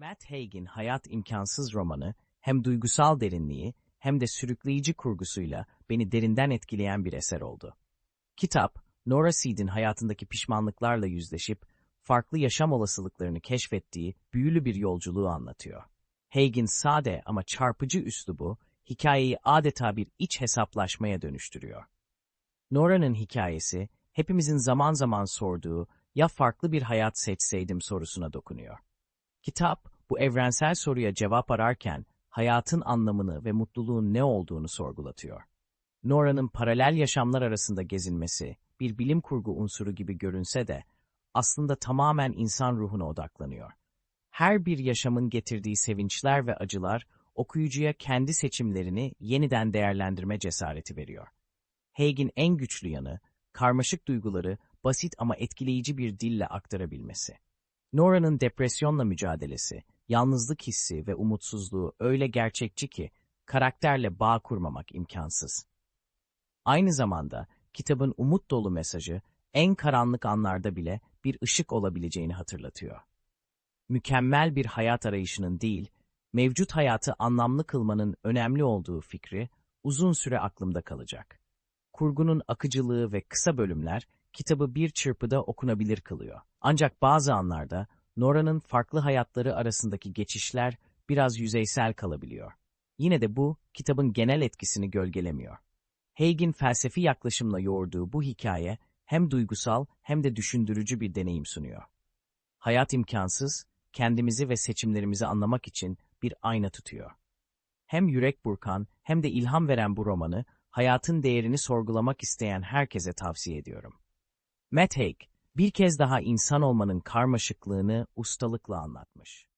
Matt Haig'in Hayat İmkansız romanı hem duygusal derinliği hem de sürükleyici kurgusuyla beni derinden etkileyen bir eser oldu. Kitap, Nora Seed'in hayatındaki pişmanlıklarla yüzleşip farklı yaşam olasılıklarını keşfettiği büyülü bir yolculuğu anlatıyor. Haig'in sade ama çarpıcı üslubu hikayeyi adeta bir iç hesaplaşmaya dönüştürüyor. Nora'nın hikayesi hepimizin zaman zaman sorduğu ya farklı bir hayat seçseydim sorusuna dokunuyor. Kitap bu evrensel soruya cevap ararken hayatın anlamını ve mutluluğun ne olduğunu sorgulatıyor. Nora'nın paralel yaşamlar arasında gezinmesi bir bilim kurgu unsuru gibi görünse de aslında tamamen insan ruhuna odaklanıyor. Her bir yaşamın getirdiği sevinçler ve acılar okuyucuya kendi seçimlerini yeniden değerlendirme cesareti veriyor. Haig'in en güçlü yanı, karmaşık duyguları basit ama etkileyici bir dille aktarabilmesi. Nora'nın depresyonla mücadelesi, yalnızlık hissi ve umutsuzluğu öyle gerçekçi ki karakterle bağ kurmamak imkansız. Aynı zamanda kitabın umut dolu mesajı en karanlık anlarda bile bir ışık olabileceğini hatırlatıyor. Mükemmel bir hayat arayışının değil, mevcut hayatı anlamlı kılmanın önemli olduğu fikri uzun süre aklımda kalacak. Kurgunun akıcılığı ve kısa bölümler kitabı bir çırpıda okunabilir kılıyor. Ancak bazı anlarda Nora'nın farklı hayatları arasındaki geçişler biraz yüzeysel kalabiliyor. Yine de bu, kitabın genel etkisini gölgelemiyor. Haig'in felsefi yaklaşımla yoğurduğu bu hikaye hem duygusal hem de düşündürücü bir deneyim sunuyor. Hayat imkansız, kendimizi ve seçimlerimizi anlamak için bir ayna tutuyor. Hem yürek burkan hem de ilham veren bu romanı, hayatın değerini sorgulamak isteyen herkese tavsiye ediyorum. Matt Haig, bir kez daha insan olmanın karmaşıklığını ustalıkla anlatmış.